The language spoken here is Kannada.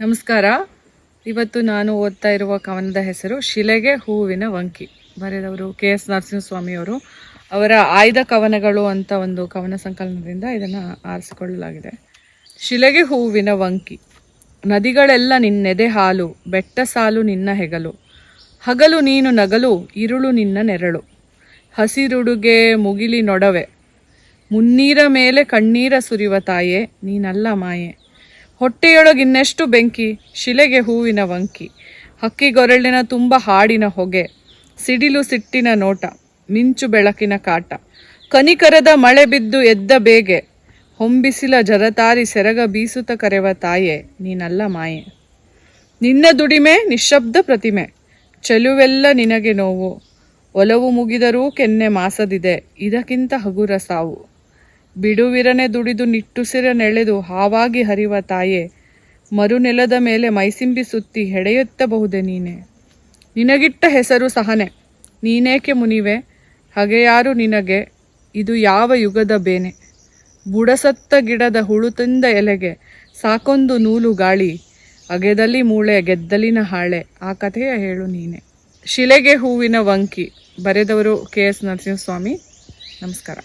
ನಮಸ್ಕಾರ. ಇವತ್ತು ನಾನು ಓದ್ತಾ ಇರುವ ಕವನದ ಹೆಸರು ಶಿಲೆಗೆ ಹೂವಿನ ವಂಕಿ ಬರೆದವರು ಕೆ ಎಸ್ ನರಸಿಂಹಸ್ವಾಮಿಯವರು. ಅವರ ಆಯ್ದ ಕವನಗಳು ಅಂತ ಒಂದು ಕವನ ಸಂಕಲನದಿಂದ ಇದನ್ನು ಆರಿಸಿಕೊಳ್ಳಲಾಗಿದೆ. ಶಿಲೆಗೆ ಹೂವಿನ ವಂಕಿ ನದಿಗಳೆಲ್ಲ ನಿನ್ನೆದೆ ಹಾಲು, ಬೆಟ್ಟ ಸಾಲು ನಿನ್ನ ಹೆಗಲು. ಹಗಲು ನೀನು ನಗಲು, ಇರುಳು ನಿನ್ನ ನೆರಳು. ಹಸಿರುಡುಗೆ ಮುಗಿಲಿ ನೊಡವೆ. ಮುನ್ನೀರ ಮೇಲೆ ಕಣ್ಣೀರ ಸುರಿವ ತಾಯೇ, ನೀನಲ್ಲ ಮಾಯೆ. ಹೊಟ್ಟೆಯೊಳಗಿನ್ನೆಷ್ಟು ಬೆಂಕಿ, ಶಿಲೆಗೆ ಹೂವಿನ ವಂಕಿ ಹಕ್ಕಿಗೊರಳಿನ ತುಂಬ ಹಾಡಿನ ಹೊಗೆ, ಸಿಡಿಲು ಸಿಟ್ಟಿನ ನೋಟ, ಮಿಂಚು ಬೆಳಕಿನ ಕಾಟ, ಕನಿಕರದ ಮಳೆ ಬಿದ್ದು ಎದ್ದ ಬೇಗೆ, ಹೊಂಬಿಸಿಲ ಜರತಾರಿ ಸೆರಗ ಬೀಸುತ್ತ ಕರೆವ ತಾಯೆ, ನೀನಲ್ಲ ಮಾಯೆ. ನಿನ್ನ ದುಡಿಮೆ, ನಿಶಬ್ದ ಪ್ರತಿಮೆ, ಚೆಲುವೆಲ್ಲ ನಿನಗೆ ನೋವು, ಒಲವು ಮುಗಿದರೂ ಕೆನ್ನೆ ಮಾಸದಿದೆ, ಇದಕ್ಕಿಂತ ಹಗುರ ಸಾವು. ಬಿಡುವಿರನೆ ದುಡಿದು ನಿಟ್ಟುಸಿರ ನೆಳೆದು ಹಾವಾಗಿ ಹರಿವ ತಾಯೆ, ಮರುನೆಲದ ಮೇಲೆ ಮೈಸಿಂಬಿ ಸುತ್ತಿ ಹೆಡೆಯುತ್ತಬಹುದೆ ನೀನೆ? ನಿನಗಿಟ್ಟ ಹೆಸರು ಸಹನೆ, ನೀನೇಕೆ ಮುನಿವೆ? ಹಗೆಯಾರು ನಿನಗೆ, ಇದು ಯಾವ ಯುಗದ ಬೇನೆ? ಬುಡಸತ್ತ ಗಿಡದ ಹುಳುತಿಂದ ಎಲೆಗೆ ಸಾಕೊಂದು ನೂಲು ಗಾಳಿ, ಅಗೆದಲ್ಲಿ ಮೂಳೆ ಗೆದ್ದಲಿನ ಹಾಳೆ, ಆ ಕಥೆಯ ಹೇಳು ನೀನೆ. ಶಿಲೆಗೆ ಹೂವಿನ ವಂಕಿ, ಬರೆದವರು ಕೆ ಎಸ್ ನರಸಿಂಹಸ್ವಾಮಿ. ನಮಸ್ಕಾರ.